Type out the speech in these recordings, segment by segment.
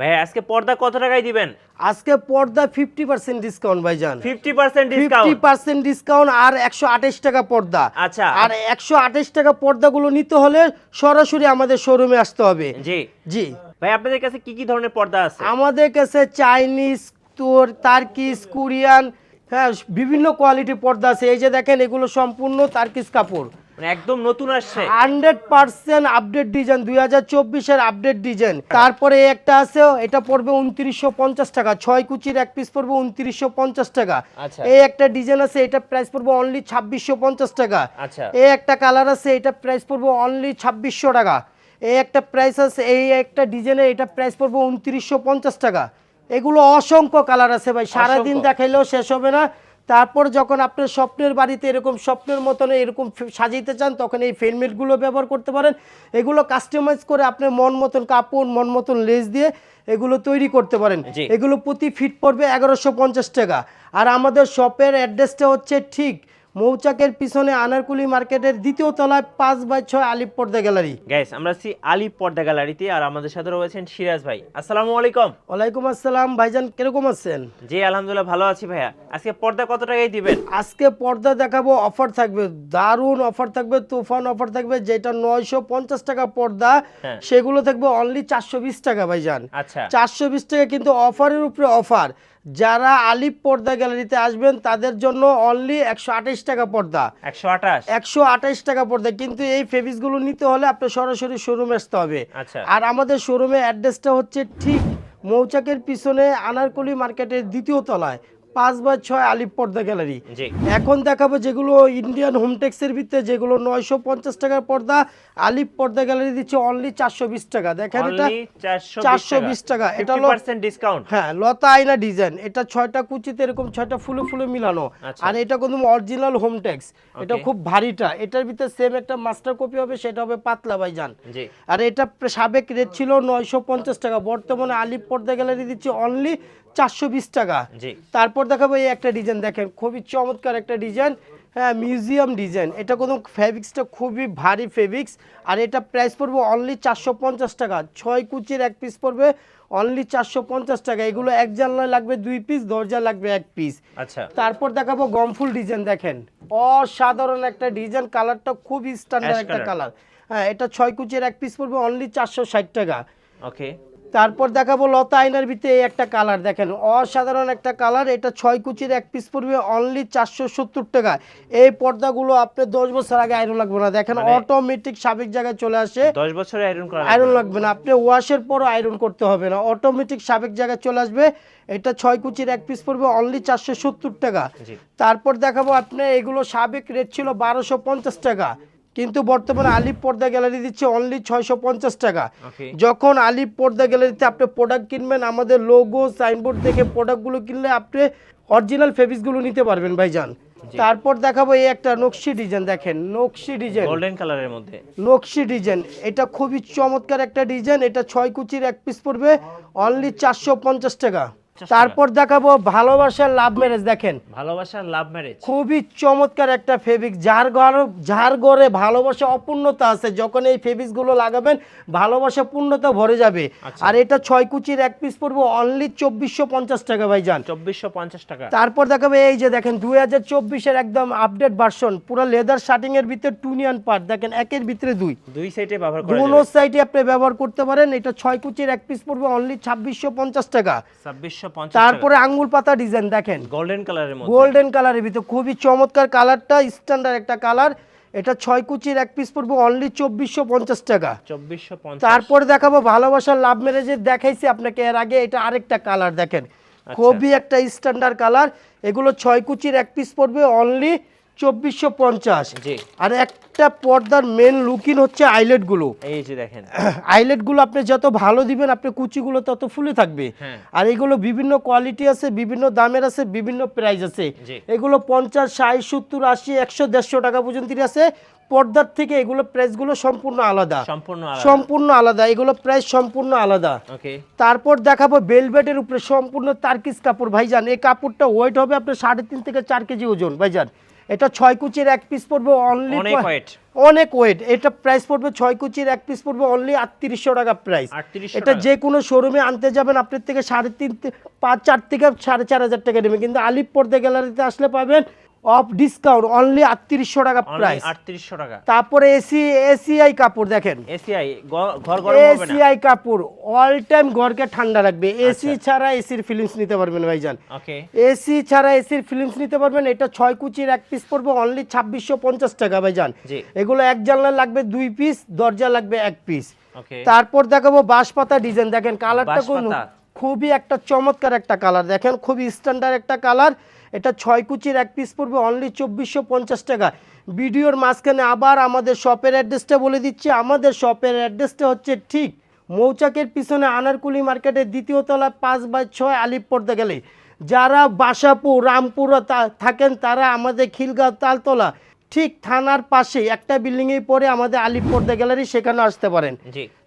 ভাই আজকে পর্দা কত টাকায় দিবেন? আজকে পর্দা ফিফটি পার্সেন্ট ডিসকাউন্ট ভাইজান। Fifty percent fifty percent discount আর একশো আঠাশ টাকা পর্দা। আচ্ছা। আর একশো আঠাশ টাকা পর্দাগুলো নিতে হলে সরাসরি আমাদের শোরুমে আসতে হবে। জি। জি। ভাই আপনাদের কাছে কি কি ধরনের পর্দা আছে? আমাদের কাছে চাইনিজ তোর তার্কিস কোরিয়ান হ্যাঁ বিভিন্ন কোয়ালিটির পর্দা আছে। এই যে দেখেন এগুলো সম্পূর্ণ তার্কিস কাপড়। একদম নতুন আসছে। হান্ড্রেড পার্সেন্ট আপডেট ডিজাইন দুই হাজার চব্বিশের আপডেট ডিজাইন। তারপরে একটা আছে এটা পড়বে উনত্রিশশো পঞ্চাশ টাকা। ছয় কুচির এক পিস পড়বে উনত্রিশশো পঞ্চাশ টাকা। আচ্ছা। এই একটা ডিজাইন আছে এটা প্রাইস পড়বে অনলি ছাব্বিশশো পঞ্চাশ টাকা। আচ্ছা। এই একটা কালার আছে এটা প্রাইস পড়বে অনলি ছাব্বিশশো টাকা। এই একটা প্রাইস আছে এই একটা ডিজাইনের এটা প্রাইস পড়বে উনত্রিশশো পঞ্চাশ টাকা। এগুলো অসংখ্য কালার আছে ভাই সারাদিন। দেখাইলেও শেষ হবে না। তারপর যখন আপনার স্বপ্নের বাড়িতে এরকম স্বপ্নের মতন এরকম সাজাইতে চান তখন এই ফেলমেটগুলো ব্যবহার করতে পারেন। এগুলো কাস্টমাইজ করে আপনি মন মতন কাপড় মন মতন লেস দিয়ে এগুলো তৈরি করতে পারেন। এগুলো প্রতি ফিট পড়বে এগারোশো পঞ্চাশ টাকা। আর আমাদের শপের অ্যাড্রেসটা হচ্ছে ঠিক মৌচাকের পিছনে আনারকুলি মার্কেটের দ্বিতীয় তলায় পাঁচ বাই ছয় আলিপ পর্দা গ্যালারি। গাইস আমরা আছি আলী পর্দা গ্যালারিতে আর আমাদের সাথে রয়েছেন সিরাজ ভাই। আসসালামু আলাইকুম। ওয়ালাইকুম আসসালাম ভাইজান কীরকম আছেন? জি আলহামদুলিল্লাহ ভালো আছি ভাইয়া। আজকে পর্দা কত টাকায় দিবেন? আজকে পর্দা দেখাবো অফার থাকবে দারুণ অফার থাকবে তুফান অফার থাকবে যেটা নয়শো পঞ্চাশ টাকা পর্দা হ্যাঁ। সেগুলো থাকবে অনলি চারশো বিশ টাকা ভাইজান। আচ্ছা। চারশো বিশ টাকা কিন্তু অফারের উপরে অফার। যারা আলিপ পর্দা গ্যালারিতে আসবেন তাদের জন্য অনলি একশো আঠাইশ টাকা পর্দা। একশো আঠাশ? একশো আঠাশ টাকা পর্দা। কিন্তু এই ফেব্রিক্সগুলো নিতে হলে আপনার সরাসরি শোরুমে আসতে হবে। আচ্ছা। আর আমাদের শোরুমে অ্যাড্রেসটা হচ্ছে ঠিক মৌচাকের পিছনে আনারকলি মার্কেটের দ্বিতীয় তলায়। পাঁচ বাই ছয় আলিপ পর্দা গ্যালারি। এখন দেখাবো যেগুলো ইন্ডিয়ান হোমটেক্সের ভিতরে যেগুলো নয়শো পঞ্চাশ টাকার পর্দা আলিপ পর্দা গ্যালারি দিচ্ছে অনলি চারশো বিশ টাকা। দেখেন এটা চারশো বিশ টাকা। এটা হলো- ডিসকাউন্ট হ্যাঁ লতা আয়না ডিজাইন। এটা ছয়টা কুচিতে এরকম ছয়টা ফুলে ফুলে মিলানো। আচ্ছা। আর এটা কিন্তু অরিজিনাল হোমটেক্স এটা খুব ভারীটা। এটার ভিতরে সেম একটা মাস্টার কপি হবে সেটা হবে পাতলা ভাইজান। আর এটা সাবেক রেট ছিল নয়শো পঞ্চাশ টাকা। বর্তমানে আলিপ পর্দা গ্যালারি দিচ্ছে অনলি চারশো বিশ টাকা। তারপর দেখাবো এই একটা ডিজাইন দেখেন খুবই চমৎকার একটা ডিজাইন হ্যাঁ মিউজিয়াম ডিজাইন। এটা কোনো ফেব্রিক্সটা খুবই ভারী ফেব্রিক্স আর এটা প্রাইস পড়বে অনলি চারশো পঞ্চাশ টাকা। ছয় কুচির এক পিস পড়বে অনলি চারশো পঞ্চাশ টাকা। এগুলো এক জানলায় লাগবে দুই পিস দরজা লাগবে এক পিস আচ্ছা। তারপর দেখাবো গমফুল ডিজাইন দেখেন অসাধারণ একটা ডিজাইন কালারটা খুব স্ট্যান্ডার্ড একটা কালার। হ্যাঁ এটা ছয় কুচির এক পিস পড়বে অনলি চারশো ষাট টাকা। ওকে তারপর দেখাবো লতা আইনার ভিতরে এই একটা কালার দেখেন অসাধারণ একটা কালার এটা ছয় কুচির এক পিস পড়বে অনলি চারশো সত্তর টাকা। এই পর্দাগুলো আপনি দশ বছর আগে আয়রন লাগবে না। দেখেন মানে- অটোমেটিক সাবেক জায়গায় চলে আসে। দশ বছরে আয়রন করা আয়রন লাগবে না। আপনি ওয়াশের পরও আয়রন করতে হবে না। অটোমেটিক সাবেক জায়গায় চলে আসবে। এটা ছয় কুচির এক পিস পড়বে অনলি চারশো সত্তর টাকা। তারপর দেখাবো আপনি এগুলো সাবেক রেট ছিল বারোশো পঞ্চাশ টাকা। কিন্তু বর্তমানে আলিপ পর্দা গ্যালারি দিচ্ছে অনলি ছয়শো পঞ্চাশ টাকা। যখন আলিপ পর্দা গ্যালারিতে আপনি প্রোডাক্ট কিনবেন আমাদের লোগো সাইনবোর্ড দেখে প্রোডাক্টগুলো কিনলে আপনি অরিজিনাল ফেব্রিক্সগুলো নিতে পারবেন ভাইজান। তারপর দেখাবো এই একটা নকশি ডিজাইন দেখেন নকশি ডিজাইন গোল্ডেন কালারের মধ্যে। নকশি ডিজাইন এটা খুবই চমৎকার একটা ডিজাইন এটা ছয় কুচির এক পিস পড়বে অনলি চারশো পঞ্চাশ টাকা টাকা। তারপর দেখাবো ভালোবাসার লাভ ম্যারেজ দেখেন। ভালোবাসার লাভ ম্যারেজ খুবই চমৎকার একটা ফেব্রিক যার ঘর যার ঘরে ভালোবাসা অপূর্ণতা আছে। যখন এই ফেব্রিক্সগুলো লাগাবেন ভালোবাসা পূর্ণতা ভরে যাবে। আচ্ছা। আর এটা ছয় কুচির এক পিস পড়বে অনলি চব্বিশশো পঞ্চাশ টাকা ভাই যান চব্বিশশো পঞ্চাশ টাকা। তারপর দেখাবে এই যে দেখেন দুই হাজার চব্বিশের একদম আপডেট ভার্সন পুরো লেদার শার্টিং এর ভিতরে টুনিয়ান পার্ট দেখেন একের ভিতরে দুই। দুই সাইডে ব্যবহার করা দোনো সাইডে আপনি ব্যবহার করতে পারেন এটা ছয় কুচির এক পিস পড়বে অনলি ছাব্বিশশো পঞ্চাশ টাকা। পঞ্চাশ তারপরে আঙ্গুল পাতা ডিজাইন দেখেন। গোল্ডেন কালারের মধ্যে। গোল্ডেন কালারের ভিতরে খুবই চমৎকার কালারটা স্ট্যান্ডার্ড একটা কালার এটা ছয় কুচির এক পিস পড়বে অনলি চব্বিশশো পঞ্চাশ টাকা। চব্বিশশো তারপরে দেখাবো ভালোবাসার লাভ ম্যারেজের দেখাইছি আপনাকে এর আগে। এটা আরেকটা কালার দেখেন। খুবই একটা স্ট্যান্ডার্ড কালার এগুলো ছয় কুচির এক পিস পড়বে অনলি চব্বিশশো পঞ্চাশ। আর একটা পর্দার মেন লুকিং হচ্ছে আইলেটগুলো এই যে দেখেন। আইলেটগুলো আপনি যত ভালো দিবেন আপনি কুচিগুলো তত ফুলে থাকবে। হ্যাঁ। আর এগুলো বিভিন্ন কোয়ালিটি আছে বিভিন্ন দামের আছে বিভিন্ন প্রাইস আছে। এগুলো পঞ্চাশ ষাট সত্তর আশি একশো দেড়শো টাকা পর্যন্ত আছে। পর্দার থেকে এগুলো প্রাইসগুলো সম্পূর্ণ আলাদা। সম্পূর্ণ আলাদা। সম্পূর্ণ আলাদা। এগুলো প্রাইস সম্পূর্ণ আলাদা। তারপর দেখাবো বেলভেটের উপরে সম্পূর্ণ তার্কিস কাপড়। ভাইজান এই কাপড়টা ওয়েট হবে আপনার সাড়ে তিন থেকে চার কেজি ওজন। ভাইজান এটা ছয় কুচির এক পিস পড়বে অনলি অনেক অনেক ওয়েট এটা প্রাইস পড়বে ছয় কুচির এক পিস পড়বে অনলি আটত্রিশশো টাকা প্রাইস এটা। যে কোনো শোরুমে আনতে যাবেন আপনার থেকে সাড়ে তিন পাঁচ চার থেকে সাড়ে চার হাজার টাকা নেবে। কিন্তু আলিপ পর্দা গ্যালারিতে আসলে পাবেন অফ ডিসকাউন্ট অনলি আটত্রিশশো টাকা প্রাইস আটত্রিশশো টাকা। তারপরে এসি এসিআই কাপড় দেখেন। এসিআই ঘর গরম হবে না। এসিআই কাপড় অল টাইম ঘরকে ঠান্ডা রাখবে। এসি ছাড়া এসির ফিলিংস নিতে পারবেন ভাইজান। ওকে। এসি ছাড়া এসির ফিলিংস নিতে পারবেন এটা ছয় কুচির এক পিস পড়বে অনলি ছাব্বিশশো পঞ্চাশ টাকা ভাইজান। জি। এগুলো এক জানলা লাগবে দুই পিস দরজা লাগবে এক পিস ওকে। তারপর দেখাবো বাঁশপাতা ডিজাইন দেখেন কালারটা কোন। খুবই একটা চমৎকার একটা কালার। দেখেন খুবই স্ট্যান্ডার্ড একটা কালার। এটা ছয় কুচির এক পিস পড়বে অনলি চব্বিশশো পঞ্চাশ টাকা। ভিডিওর মাঝখানে আবার আমাদের শপের অ্যাড্রেসটা বলে দিচ্ছি। আমাদের শপের অ্যাড্রেসটা হচ্ছে ঠিক মৌচাকের পিছনে আনারকুলি মার্কেটের দ্বিতীয় তলা পাঁচ বাই ছয় আলিপ পড়তে গেলে। যারা বাসাপুর রামপুর থাকেন তারা আমাদের খিলগাঁও তালতলা ঠিক থানার পাশে একটা বিল্ডিংয়ে পরে আমাদের আলিপ পর্দা গ্যালারি সেখানে আসতে পারেন।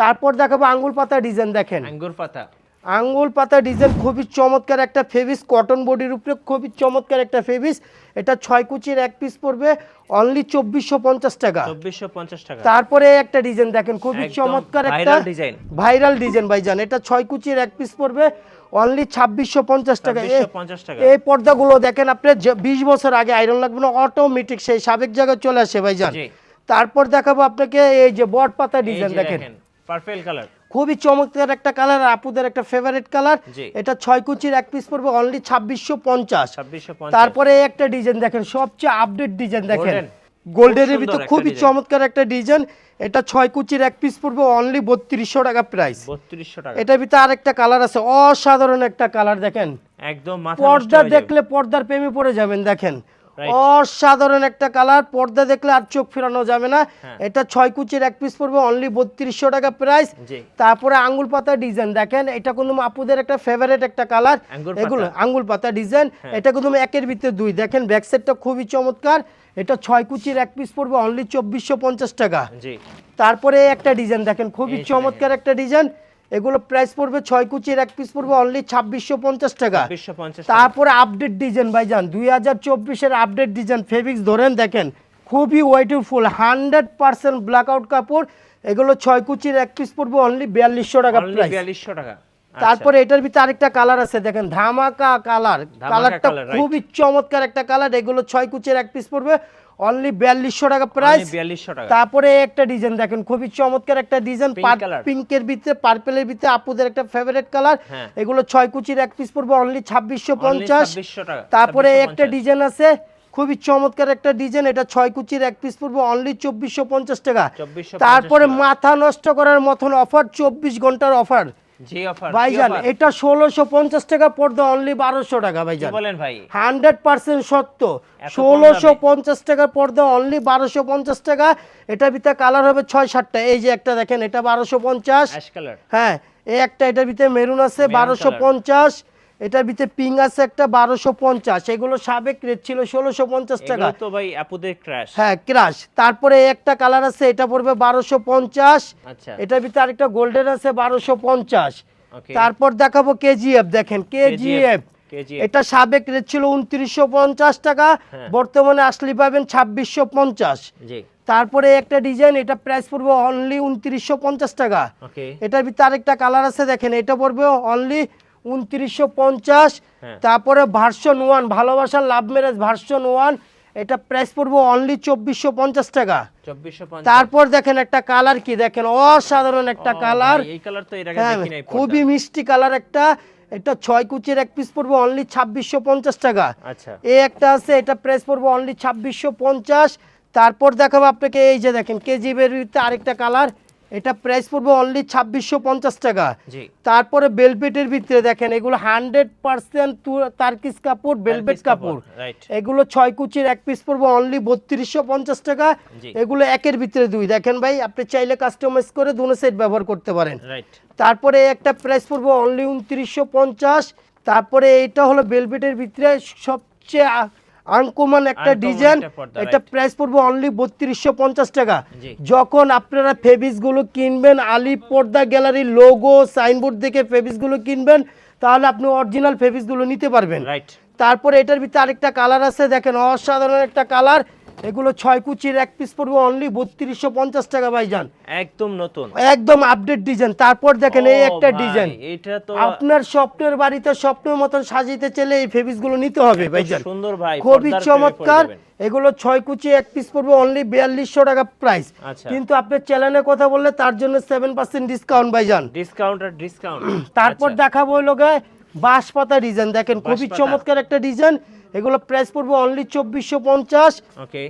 তারপর দেখাবো আঙ্গুল পাতা ডিজাইন দেখেন। আঙ্গুর পাতা। আঙ্গুল পাতা ডিজাইন খুবই চমৎকার একটা ফেবিস কটন বডির উপরে খুবই চমৎকার একটা ফেবিস এটা ছয় কুচির এক পিস পড়বে অনলি চব্বিশশো পঞ্চাশ টাকা। চব্বিশশো পঞ্চাশ টাকা। তারপরে একটা ডিজাইন দেখেন খুবই চমৎকার একটা design। ভাইরাল ডিজাইন ভাইজান। এটা ছয় কুচির এক পিস পড়বে অনলি ছাব্বিশশো পঞ্চাশ টাকা। এই পর্দাগুলো দেখেন আপনি বিশ বছর আগে আয়রন লাগবে না অটোমেটিক সেই সাবেক জায়গায় চলে আসে ভাইজান। তারপর দেখাবো আপনাকে এই যে বট পাতা ডিজাইন দেখেন। পার্পেল কালার খুবই চমৎকার একটা কালার আর আপুদের একটা ফেভারিট কালার এটা ছয় কুচির এক পিস পড়বে অনলি ছাব্বিশশো পঞ্চাশ। তারপরে একটা ডিজাইন দেখেন সবচেয়ে আপডেট ডিজাইন দেখেন। গোল্ডেনের ভিতর খুবই চমৎকার একটা ডিজাইন এটা ছয় কুচির এক পিস পড়বে অনলি বত্রিশশো টাকা প্রাইস বত্রিশশো টাকা। এটার ভিতরে আরেকটা কালার আছে অসাধারণ একটা কালার দেখেন। একদম পর্দা দেখলে পর্দার প্রেমে পড়ে যাবেন দেখেন. অসাধারণ একটা কালার পর্দা দেখলে আর চোখ ফেরানো যাবে না। হ্যাঁ। এটা ছয় কুচির এক পিস পড়বে অনলি বত্রিশশো টাকা প্রাইস তারপরে আঙ্গুল পাতা ডিজাইন দেখেন এটা কিন্তু আপুদের একটা ফেভারিট একটা কালার। এগুলো হ্যাঁ। আঙ্গুল পাতা ডিজাইন এটা কিন্তু একের ভিতরে দুই। দেখেন ব্যাক সাইডটা খুবই চমৎকার। এটা ছয় কুচির এক পিস পড়বে অনলি চব্বিশশো পঞ্চাশ টাকা। তারপরে একটা ডিজাইন দেখেন খুবই চমৎকার একটা ডিজাইন এগুলো প্রাইস পড়বে ছয় কুচির এক পিস পড়বে অনলি ছাব্বিশশো পঞ্চাশ টাকা। তারপরে আপডেট ডিজাইন ভাইজান দুই হাজার চব্বিশের আপডেট ডিজাইন ফেব্রিক্স ধরেন দেখেন খুবই ওয়েটিফুল হান্ড্রেড পার্সেন্ট ব্ল্যাক আউট কাপড় এগুলো ছয় কুচির এক পিস পড়বে অনলি বিয়াল্লিশশো টাকা প্রাইস বিয়াল্লিশশো টাকা। আচ্ছা। তারপরে এটার ভিতরে আরেকটা কালার আছে দেখেন ধামাকা কালার কালারটা খুবই চমৎকার একটা কালার এগুলো ছয় কুচির এক পিস পড়বে। অনলি বিয়াল্লিশশো টাকা প্রাইস বিয়াল্লিশশো টাকা। তারপরে একটা ডিজাইন দেখেন খুবই চমৎকার একটা ডিজাইন পিঙ্কের ভিতরে পার্পেলের ভিতরে আপুদের একটা ফেভারিট কালার হ্যাঁ। এগুলো ছয় কুচির এক পিস পড়বে অনলি ছাব্বিশশো পঞ্চাশ। তারপরে একটা ডিজাইন আছে খুবই চমৎকার একটা ডিজাইন এটা ছয় কুচির এক পিস পড়বে অনলি চব্বিশশো পঞ্চাশ টাকা। তারপরে মাথা নষ্ট করার মতন অফার চব্বিশ ঘণ্টার অফার জি অফার ভাইজান এটা টাকা অনলি টাকা ভাইজান। বলেন ভাই? সত্য। পর্দা অনলি বারোশো পঞ্চাশ টাকা। এটার ভিতরে কালার হবে ছয় সাতটা। এই যে একটা দেখেন এটা অ্যাশ কালার হ্যাঁ এই একটা এটার ভিতরে মেরুন আছে Maroon বারোশো colour। পঞ্চাশ। এটার ভিতরে পিঙ্ক আছে একটা বারোশো পঞ্চাশ এগুলো সাবেক রেট ছিল ষোলোশো পঞ্চাশ টাকা। তো ভাই আপুদের ক্র্যাশ হ্যাঁ ক্রাশ তারপরে একটা কালার আছে এটা পড়বে বারোশো পঞ্চাশ। আচ্ছা। এটার ভিতরে আরেকটা গোল্ডেন আছে বারোশো পঞ্চাশ। তারপর দেখাবো কেজিএফ দেখেন কেজিএফ কেজি এটা সাবেক রেট ছিল উনত্রিশশো পঞ্চাশ টাকা হ্যাঁ। বর্তমানে আসলে পাবেন ছাব্বিশশো পঞ্চাশ। তারপরে একটা ডিজাইন এটা প্রাইস পড়বে অনলি উনত্রিশশো পঞ্চাশ টাকা। এটার ভিতরে আরেকটা কালার আছে দেখেন এটা পড়বে অনলি উনত্রিশশো পঞ্চাশ হ্যাঁ। তারপরে ভার্সন ওয়ান ভালোবাসার লাভ ম্যারেজ ভার্সন ওয়ান এটা প্রাইস পড়ব অনলি চব্বিশশো পঞ্চাশ টাকা। তারপর দেখেন একটা কালার কি? দেখেন অসাধারণ একটা কালার হ্যাঁ খুবই মিষ্টি কালার একটা। এটা ছয় কুচির এক পিস পড়ব অনলি ছাব্বিশশো পঞ্চাশ টাকা। আচ্ছা। এই একটা আছে এটা প্রাইস পড়ব অনলি ছাব্বিশশো পঞ্চাশ। তারপর দেখাবো আপনাকে এই যে দেখেন কেজি বের আরেকটা কালার এটা প্রাইস পড়বে অনলি ছাব্বিশশো পঞ্চাশ টাকা। তারপরে বেলপেটের ভিতরে দেখেন এগুলো হান্ড্রেড পার্সেন্ট তার্কিস কাপড় বেলভেট কাপড় এগুলো ছয় কুচির এক পিস পড়বে অনলি বত্রিশশো পঞ্চাশ টাকা। এগুলো একের ভিতরে দুই। দেখেন ভাই আপনি চাইলে কাস্টমাইজ করে দুটো সেট ব্যবহার করতে পারেন। তারপরে একটা প্রাইস পড়বে অনলি উনত্রিশশো পঞ্চাশ। তারপরে এটা হলো বেলভেটের ভিতরে সবচেয়ে আনকমন একটা ডিজাইন এটা প্রাইস পড়বে অনলি বত্রিশশো পঞ্চাশ টাকা। যখন আপনারা ফেবিসগুলো কিনবেন আলি পর্দা গ্যালারির লোগো সাইনবোর্ড দেখে ফেবিসগুলো কিনবেন তাহলে আপনি অরিজিনাল ফেবিসগুলো নিতে পারবেন। তারপরে এটার ভিতরে আরেকটা কালার আছে দেখেন অসাধারণ একটা কালার এগুলো ছয় কুচির এক পিস পড়বে অনলি বত্রিশশো পঞ্চাশ টাকা ভাইজান। একদম নতুন। একদম আপডেট ডিজাইন তারপর দেখেন এই একটা ডিজাইন এটা তো আপনার স্বপ্নের বাড়িতে স্বপ্নের মতন সাজিতে চাইলে এই ফেব্রিক্সগুলো নিতে হবে ভাইজান। সুন্দর ভাই খুবই চমৎকার। এগুলো ছয় কুচি এক পিস পড়বে অনলি বিয়াল্লিশশো টাকা প্রাইস আচ্ছা। কিন্তু আপনি চ্যানেলে কথা বললে তার জন্য সেভেন পার্সেন্ট ডিসকাউন্ট ভাইজান। ডিসকাউন্ট আর ডিসকাউন্ট তারপর দেখাবো হলো গায়ে বাঁশ পাতা ডিজাইন দেখেন খুবই চমৎকার একটা ডিজাইন এগুলো প্রাইস পড়বে অনলি চব্বিশশো পঞ্চাশ।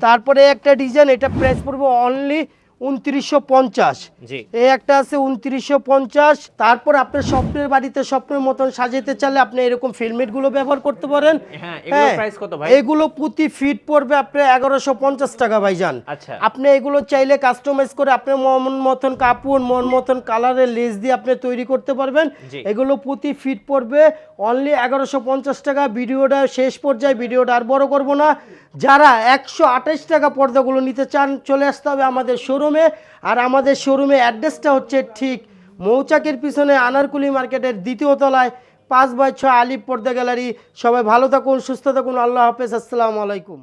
তারপরে একটা ডিজাইন এটা প্রাইস পড়বে অনলি উনত্রিশশো পঞ্চাশ। জি। এই একটা আছে উনত্রিশশো পঞ্চাশ। তারপর আপনার স্বপ্নের বাড়িতে স্বপ্নের মতন সাজাতে চাইলে আপনি এরকম ফিল্মেটগুলো ব্যবহার করতে পারেন। হ্যাঁ এগুলো ভাই? এগুলো প্রতি ফিট পড়বে আপনার এগারোশো পঞ্চাশ টাকা ভাইজান। আচ্ছা। আপনি এগুলো চাইলে কাস্টমাইজ করে আপনার মন মতন কাপড় মন মতন কালারের লেস দিয়ে আপনি তৈরি করতে পারবেন। এগুলো প্রতি ফিট পড়বে অনলি এগারোশো পঞ্চাশ টাকা। ভিডিওটা শেষ পর্যায়ে ভিডিওটা আর বড় করব না। যারা একশো আঠাশ টাকা পর্দাগুলো নিতে চান চলে আসতে হবে আমাদের শোরুমে আর আমাদের শোরুমে অ্যাড্রেসটা হচ্ছে ঠিক মৌচাকের পিছনে আনারকুলি মার্কেটের দ্বিতীয় তলায় পাঁচ বাই ছয় আলিপ পর্দা গ্যালারি। সবাই ভালো থাকুন, সুস্থ থাকুন, আল্লাহ হাফেজ, আসসালামু আলাইকুম।